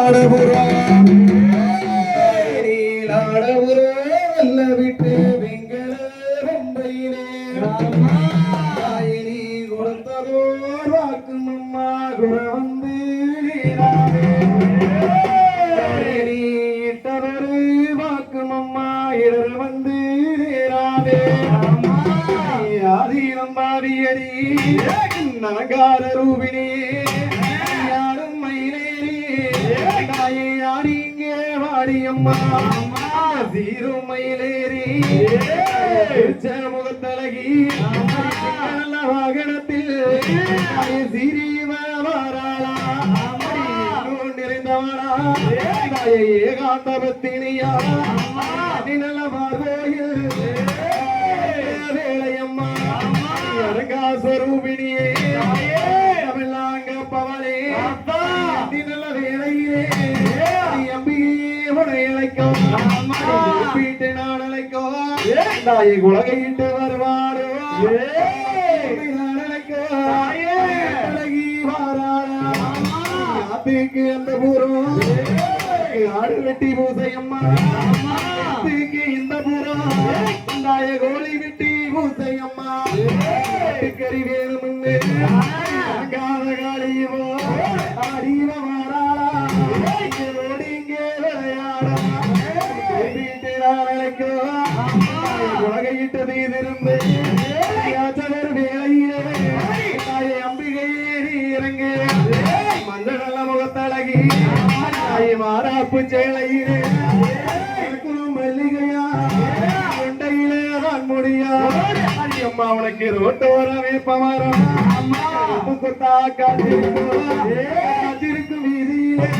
நீலாடபுரம் நீலாடபுரம் நல்ல விட்டு வெங்கல வெம்பையிலே தாயினி கொடுத்ததோர் வாக்கும் அம்மா குர வந்து நீராவே தாயினி இட்டதொரு இடர் வந்து ஆதீனம் வாடியம்மா சீரும் முகத்தழகி நல்ல வாகனத்தில் தாயே சீரீம வாராளா நிறைந்தவனா தாயே வீட்டு நான் அழைக்கும் தாயை உலகையிட்டு வருவாரோ அந்த பூரம் ஆடு வெட்டி பூசையம்மா யாத்திக்கு இந்த பூரம் தாய கோழி வெட்டி பூசையம்மா கறி வேணும்னு கால காளியவோ ஆடிவ நீ இறங்கு மஞ்சள் முகத்தழகி தாயை மாறாப்பு சேலையிலே மல்லிகையா கொண்டையிலே தான் முடியா அம்மா உனக்கு ரோட்டோர வேப்பமரம் கொத்தா காத்திருக்கும் வீதியிலே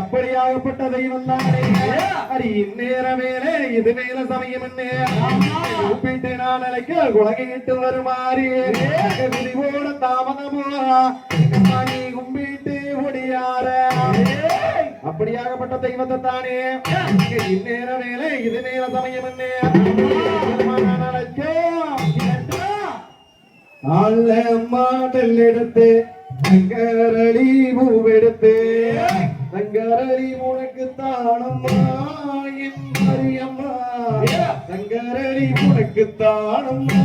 அப்படியாகப்பட்ட தெய்வம் தானே? அடி இந்நேரமேலே இது மேல சமயம் கூப்பிட்டு நான் அழைக்க குலகிட்டு வருமாறி. விரிவோட தாமதமோ? நீ கும்பிட்டு ஒடியார. அப்படியாகப்பட்ட தெய்வத்தை தானே? இந்நேர மேலே இது மேல சமயம் என்ன? நான் அழைக்க. அல்ல மாடல் எடுத்து தங்கரளி பூவெடுத்து தங்கரளி உனக்கு தானம்மா என் மரியம்மா தங்கரளி உனக்கு தானம்மா.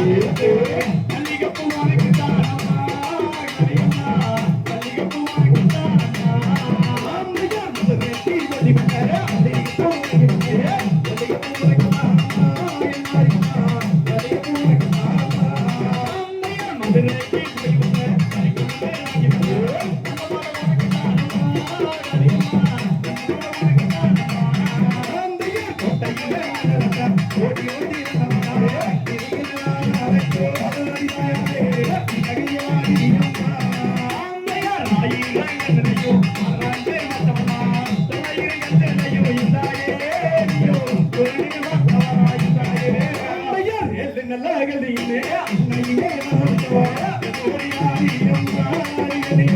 Sí, sí. ஆந்தையர் தகதிகளோ